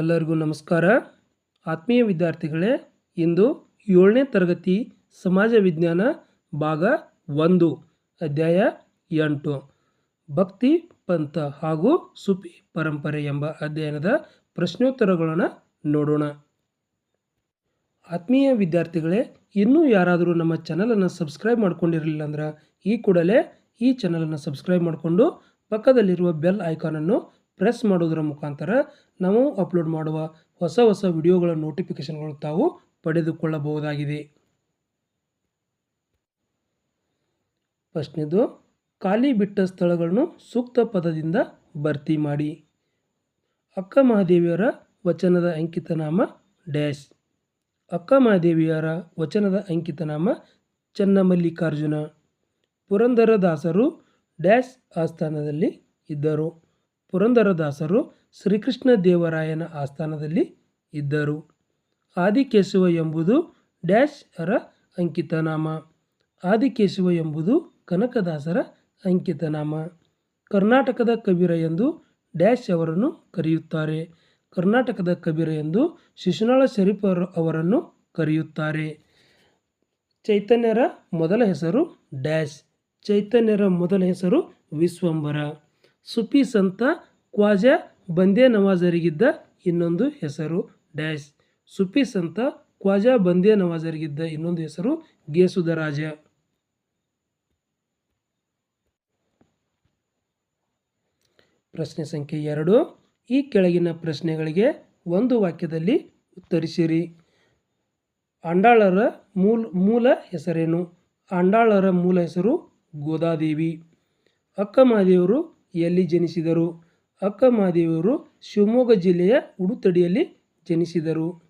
ಎಲ್ಲರಿಗೂ ನಮಸ್ಕಾರ. ಆತ್ಮೀಯ ವಿದ್ಯಾರ್ಥಿಗಳೇ, ಇಂದು ಏಳನೇ ತರಗತಿ ಸಮಾಜ ವಿಜ್ಞಾನ ಭಾಗ ಒಂದು, ಅಧ್ಯಾಯ ಎಂಟು. ಭಕ್ತಿ, ಪಂಥ ಹಾಗೂ ಸುಪಿ ಪರಂಪರೆ ಎಂಬ ಅಧ್ಯಯನದ ಪ್ರಶ್ನೋತ್ತರಗಳನ್ನು ನೋಡೋಣ. ಆತ್ಮೀಯ ವಿದ್ಯಾರ್ಥಿಗಳೇ, ಇನ್ನೂ ಯಾರಾದರೂ ನಮ್ಮ ಚಾನಲನ್ನು ಸಬ್ಸ್ಕ್ರೈಬ್ ಮಾಡ್ಕೊಂಡಿರಲಿಲ್ಲ ಅಂದ್ರೆ ಈ ಕೂಡಲೇ ಈ ಚಾನಲನ್ನು ಸಬ್ಸ್ಕ್ರೈಬ್ ಮಾಡಿಕೊಂಡು ಪಕ್ಕದಲ್ಲಿರುವ ಬೆಲ್ ಐಕಾನನ್ನು ಪ್ರೆಸ್ ಮಾಡೋದರ ಮುಖಾಂತರ ನಾವು ಅಪ್ಲೋಡ್ ಮಾಡುವ ಹೊಸ ಹೊಸ ವಿಡಿಯೋಗಳ ನೋಟಿಫಿಕೇಷನ್ಗಳು ತಾವು ಪಡೆದುಕೊಳ್ಳಬಹುದಾಗಿದೆ. ಫಸ್ಟ್ನೇದು, ಖಾಲಿ ಬಿಟ್ಟ ಸ್ಥಳಗಳನ್ನು ಸೂಕ್ತ ಪದದಿಂದ ಭರ್ತಿ ಮಾಡಿ. ಅಕ್ಕ ಮಹಾದೇವಿಯರ ವಚನದ ಅಂಕಿತನಾಮ ಡ್ಯಾಶ್. ಅಕ್ಕ ಮಹಾದೇವಿಯರ ವಚನದ ಅಂಕಿತನಾಮ ಚನ್ನಮಲ್ಲಿಕಾರ್ಜುನ. ಪುರಂದರದಾಸರು ಡ್ಯಾಶ್ ಆಸ್ಥಾನದಲ್ಲಿ ಇದ್ದರು. ಪುರಂದರದಾಸರು ಶ್ರೀಕೃಷ್ಣ ದೇವರಾಯನ ಆಸ್ಥಾನದಲ್ಲಿ ಇದ್ದರು. ಆದಿಕೇಶವ ಎಂಬುದು ಡ್ಯಾಶ್ ಅರ ಅಂಕಿತನಾಮ. ಆದಿಕೇಶವ ಎಂಬುದು ಕನಕದಾಸರ ಅಂಕಿತನಾಮ. ಕರ್ನಾಟಕದ ಕಬೀರ ಎಂದು ಡ್ಯಾಶ್ ಅವರನ್ನು ಕರೆಯುತ್ತಾರೆ. ಕರ್ನಾಟಕದ ಕಬೀರ ಎಂದು ಶಿಶುನಾಳ ಶರೀಫ್ ಅವರನ್ನು ಕರೆಯುತ್ತಾರೆ. ಚೈತನ್ಯರ ಮೊದಲ ಹೆಸರು ಡ್ಯಾಶ್. ಚೈತನ್ಯರ ಮೊದಲ ಹೆಸರು ವಿಶ್ವಂಬರ ಸುಫಿ ಸಂತ ಖ್ವಾಜಾ ಬಂದೇ ನವಾಜರಿಗಿದ್ದ ಇನ್ನೊಂದು ಹೆಸರು, ಡ್ಯಾಶ್. ಸುಫಿ ಸಂತ ಖ್ವಾಜಾ ಬಂದೇ ನವಾಜರಿಗಿದ್ದ ಇನ್ನೊಂದು ಹೆಸರು, ಗೇಸುದರಾಜ. ಪ್ರಶ್ನೆ ಸಂಖ್ಯೆ ಎರಡು. ಈ ಕೆಳಗಿನ ಪ್ರಶ್ನೆಗಳಿಗೆ ಒಂದು ವಾಕ್ಯದಲ್ಲಿ ಉತ್ತರಿಸಿರಿ. ಅಂಡಾಳರ ಮೂಲ ಮೂಲ ಹೆಸರೇನು? ಅಂಡಾಳರ ಮೂಲ ಹೆಸರು ಗೋದಾದೇವಿ. ಅಕ್ಕ ಮಹಾದೇವರು ಎಲ್ಲಿ ಜನಿಸಿದರು? ಅಕ್ಕ ಮಹಾದೇವರು ಶಿವಮೊಗ್ಗ ಜಿಲ್ಲೆಯ ಉಡುತಡಿಯಲ್ಲಿ ಜನಿಸಿದರು.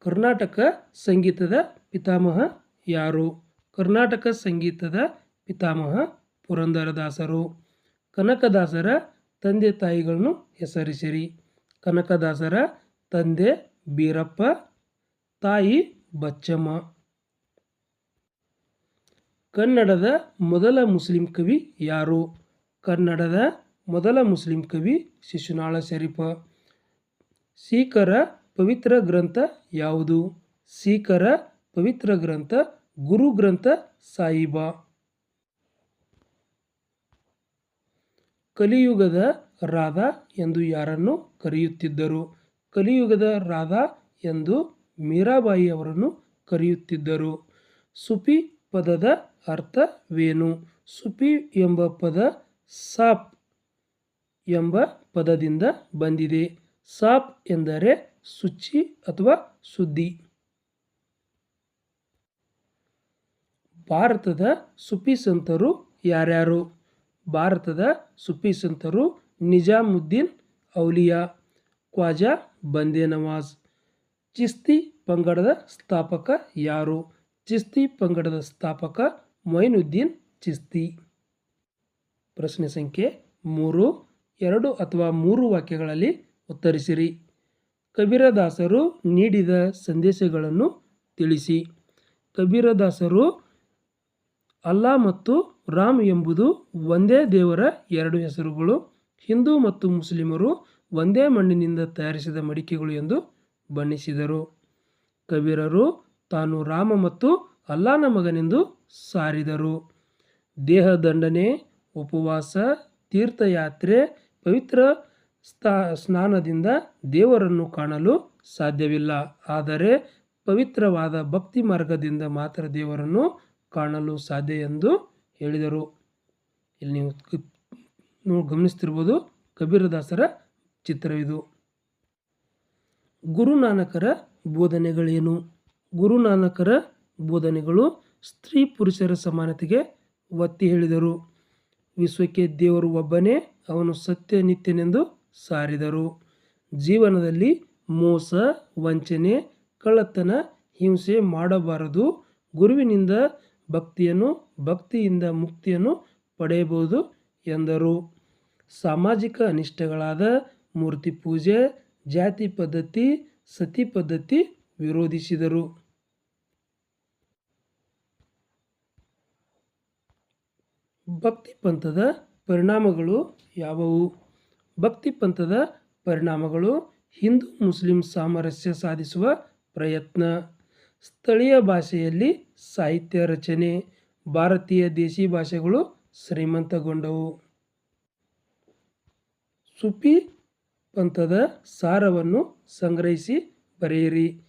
ಕರ್ನಾಟಕ ಸಂಗೀತದ ಪಿತಾಮಹ ಯಾರು? ಕರ್ನಾಟಕ ಸಂಗೀತದ ಪಿತಾಮಹ ಪುರಂದರದಾಸರು. ಕನಕದಾಸರ ತಂದೆ ತಾಯಿಗಳನ್ನು ಹೆಸರಿಸಿರಿ. ಕನಕದಾಸರ ತಂದೆ ಬೀರಪ್ಪ, ತಾಯಿ ಬಚ್ಚಮ್ಮ. ಕನ್ನಡದ ಮೊದಲ ಮುಸ್ಲಿಂ ಕವಿ ಯಾರು? ಕನ್ನಡದ ಮೊದಲ ಮುಸ್ಲಿಂ ಕವಿ ಶಿಶುನಾಳ ಶರೀಫ. ಸೀಖರ ಪವಿತ್ರ ಗ್ರಂಥ ಯಾವುದು? ಸೀಖರ ಪವಿತ್ರ ಗ್ರಂಥ ಗುರು ಗ್ರಂಥ ಸಾಯಿಬಾ ಕಲಿಯುಗದ ರಾಧಾ ಎಂದು ಯಾರನ್ನು ಕರೆಯುತ್ತಿದ್ದರು? ಕಲಿಯುಗದ ರಾಧಾ ಎಂದು ಮೀರಾಬಾಯಿ ಅವರನ್ನು ಕರೆಯುತ್ತಿದ್ದರು. ಸುಫಿ ಪದದ ಅರ್ಥವೇನು ಸುಪಿ ಎಂಬ ಪದ ಸಾಪ್ ಎಂಬ ಪದದಿಂದ ಬಂದಿದೆ. ಸಾಪ್ ಎಂದರೆ ಶುಚಿ ಅಥವಾ ಸುದ್ದಿ. ಭಾರತದ ಸುಪಿ ಸಂತರು ಯಾರ್ಯಾರು? ಭಾರತದ ಸುಪಿ ಸಂತರು ನಿಜಾಮುದ್ದೀನ್ ಔಲಿಯಾ, ಖ್ವಾಜಾ ಬಂದೇ ನವಾಜ್ ಚಿಸ್ತಿ ಪಂಗಡದ ಸ್ಥಾಪಕ ಯಾರು? ಚಿಸ್ತಿ ಪಂಗಡದ ಸ್ಥಾಪಕ ಮೊಯ್ನುದ್ದೀನ್ ಚಿಸ್ತಿ. ಪ್ರಶ್ನೆ ಸಂಖ್ಯೆ ಮೂರು, ಎರಡು ಅಥವಾ ಮೂರು ವಾಕ್ಯಗಳಲ್ಲಿ ಉತ್ತರಿಸಿರಿ. ಕಬೀರದಾಸರು ನೀಡಿದ ಸಂದೇಶಗಳನ್ನು ತಿಳಿಸಿ. ಕಬೀರದಾಸರು ಅಲ್ಲಾ ಮತ್ತು ರಾಮ್ ಎಂಬುದು ಒಂದೇ ದೇವರ ಎರಡು ಹೆಸರುಗಳು. ಹಿಂದೂ ಮತ್ತು ಮುಸ್ಲಿಮರು ಒಂದೇ ಮಣ್ಣಿನಿಂದ ತಯಾರಿಸಿದ ಮಡಿಕೆಗಳು ಎಂದು ಬಣ್ಣಿಸಿದರು. ಕಬೀರರು ತಾನು ರಾಮ ಮತ್ತು ಅಲ್ಲಾನ ಮಗನೆಂದು ಸಾರಿದರು. ದೇಹದಂಡನೆ, ಉಪವಾಸ, ತೀರ್ಥಯಾತ್ರೆ, ಪವಿತ್ರ ಸ್ಥಾ ಸ್ನಾನದಿಂದ ದೇವರನ್ನು ಕಾಣಲು ಸಾಧ್ಯವಿಲ್ಲ. ಆದರೆ ಪವಿತ್ರವಾದ ಭಕ್ತಿ ಮಾರ್ಗದಿಂದ ಮಾತ್ರ ದೇವರನ್ನು ಕಾಣಲು ಸಾಧ್ಯ ಎಂದು ಹೇಳಿದರು. ಇಲ್ಲಿ ನೀವು ಗಮನಿಸ್ತಿರ್ಬೋದು ಕಬೀರದಾಸರ ಚಿತ್ರವಿದು. ಗುರುನಾನಕರ ಬೋಧನೆಗಳೇನು? ಗುರುನಾನಕರ ಬೋಧನೆಗಳು ಸ್ತ್ರೀ ಪುರುಷರ ಸಮಾನತೆಗೆ ಒತ್ತಿ ಹೇಳಿದರು. ವಿಶ್ವಕ್ಕೆ ದೇವರು ಒಬ್ಬನೇ, ಅವನು ಸತ್ಯ ನಿತ್ಯನೆಂದು ಸಾರಿದರು. ಜೀವನದಲ್ಲಿ ಮೋಸ, ವಂಚನೆ, ಕಳ್ಳತನ, ಹಿಂಸೆ ಮಾಡಬಾರದು. ಗುರುವಿನಿಂದ ಭಕ್ತಿಯನ್ನು, ಭಕ್ತಿಯಿಂದ ಮುಕ್ತಿಯನ್ನು ಪಡೆಯಬಹುದು ಎಂದರು. ಸಾಮಾಜಿಕ ಅನಿಷ್ಟಗಳಾದ ಮೂರ್ತಿ ಪೂಜೆ, ಜಾತಿ ಪದ್ಧತಿ, ಸತಿ ಪದ್ಧತಿ ವಿರೋಧಿಸಿದರು. ಭಕ್ತಿ ಪಂಥದ ಪರಿಣಾಮಗಳು ಯಾವುವು? ಭಕ್ತಿ ಪಂಥದ ಪರಿಣಾಮಗಳು ಹಿಂದೂ ಮುಸ್ಲಿಂ ಸಾಮರಸ್ಯ ಸಾಧಿಸುವ ಪ್ರಯತ್ನ. ಸ್ಥಳೀಯ ಭಾಷೆಯಲ್ಲಿ ಸಾಹಿತ್ಯ ರಚನೆ, ಭಾರತೀಯ ದೇಶಿ ಭಾಷೆಗಳು ಶ್ರೀಮಂತಗೊಂಡವು. ಸುಪಿ ಪಂಥದ ಸಾರವನ್ನು ಸಂಗ್ರಹಿಸಿ ಬರೆಯಿರಿ.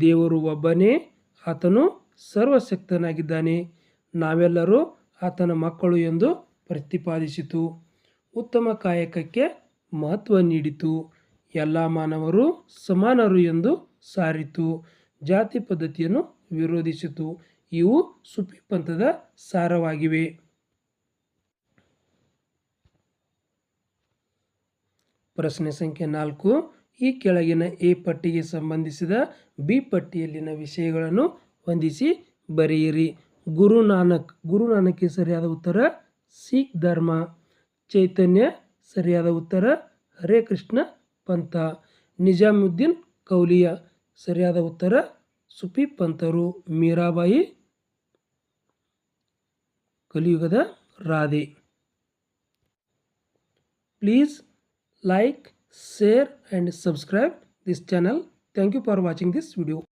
ದೇವರು ಒಬ್ಬನೇ, ಆತನು ಸರ್ವಶಕ್ತನಾಗಿದ್ದಾನೆ. ನಾವೆಲ್ಲರೂ ಆತನ ಮಕ್ಕಳು ಎಂದು ಪ್ರತಿಪಾದಿಸಿತು. ಉತ್ತಮ ಕಾಯಕಕ್ಕೆ ಮಹತ್ವ ನೀಡಿತು. ಎಲ್ಲ ಮಾನವರು ಸಮಾನರು ಎಂದು ಸಾರಿತು. ಜಾತಿ ಪದ್ಧತಿಯನ್ನು ವಿರೋಧಿಸಿತು. ಇವು ಸುಫಿ ಪಂಥದ ಸಾರವಾಗಿವೆ. ಪ್ರಶ್ನೆ ಸಂಖ್ಯೆ ನಾಲ್ಕು. ಈ ಕೆಳಗಿನ ಎ ಪಟ್ಟಿಗೆ ಸಂಬಂಧಿಸಿದ ಬಿ ಪಟ್ಟಿಯಲ್ಲಿನ ವಿಷಯಗಳನ್ನು ಹೊಂದಿಸಿ ಬರೆಯಿರಿ. ಗುರು ನಾನಕ್, ಗುರು ನಾನಕ್ಗೆ ಸರಿಯಾದ ಉತ್ತರ ಸಿಖ್ ಧರ್ಮ. ಚೈತನ್ಯ ಸರಿಯಾದ ಉತ್ತರ ಹರೇ ಕೃಷ್ಣ ಪಂಥ. ನಿಜಾಮುದ್ದೀನ್ ಕೌಲಿಯ ಸರಿಯಾದ ಉತ್ತರ ಸುಫಿ ಪಂಥರು. ಮೀರಾಬಾಯಿ ಕಲಿಯುಗದ Radhe. Please like share and subscribe this channel thank you for watching this video